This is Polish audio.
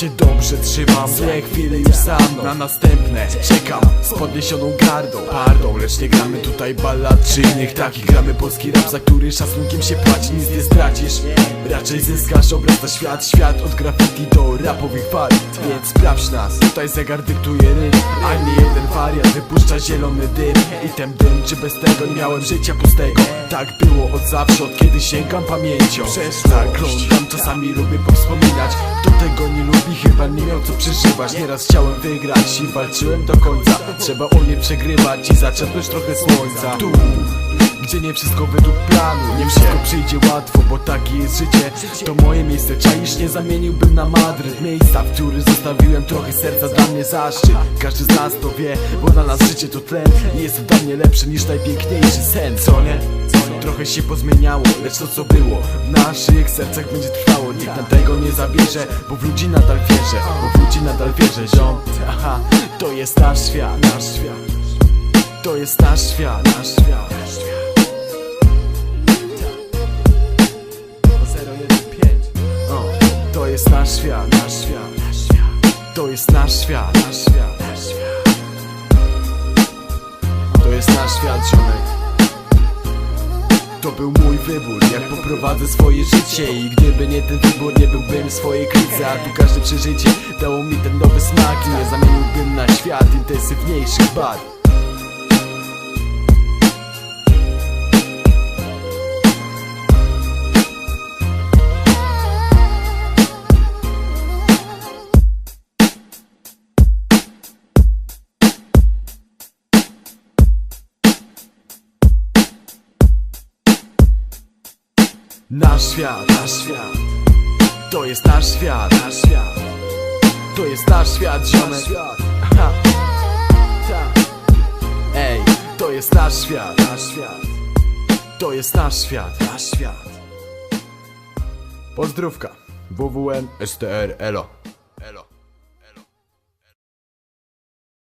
Się dobrze trzymam, złe chwile już za mną. Na następne czekam z podniesioną gardą Pardą, lecz nie gramy tutaj ballad czy innych takich Gramy polski rap, za który szacunkiem się płaci, nic nie stracisz Raczej zyskasz obraz na świat, świat od graffiti do rapowych fal Więc sprawdź nas, tutaj zegar dyktuje rytm A nie jeden wariat. Wypuszcza zielony dym I ten dym, czy bez tego nie miałem życia pustego. Tak było od zawsze, od kiedy sięgam pamięcią. Zaglądam, czasami lubię powspominać. Kto tego nie lubi, chyba nie miał co przeżywać. Nieraz chciałem wygrać i walczyłem do końca. Trzeba o nie przegrywać i zaczerpnąć trochę słońca. Tu gdzie nie wszystko według planu Nie wszystko przyjdzie łatwo, bo takie jest życie. To moje miejsce, czaisz nie zamieniłbym na Madryt. Miejsca, w których zostawiłem trochę serca dla mnie zaszczyt. Każdy z nas to wie, bo dla nas życie to tlen. I jest dla mnie lepsze niż najpiękniejszy sen, co nie? Trochę się pozmieniało, lecz to co było W naszych sercach będzie trwało. Nikt nam tego nie zabierze, bo w ludzi nadal wierzę Bo w ludzi nadal wierzę, ziom. Aha, to jest nasz świat, nasz świat. To jest nasz świat, nasz świat. To jest nasz świat, nasz świat. To jest nasz świat, ziomek. To był mój wybór, jak poprowadzę swoje życie I gdyby nie ten wybór, nie byłbym w swojej krycy A tu każde przeżycie dało mi ten nowy smak I nie zamieniłbym na świat intensywniejszych barw Nasz świat, nasz świat. To jest nasz świat, nasz świat. To jest nasz świat, ziomek. Aha. Ej, to jest nasz świat, nasz świat. To jest nasz świat, nasz świat. Pozdrówka. WWN STR ELO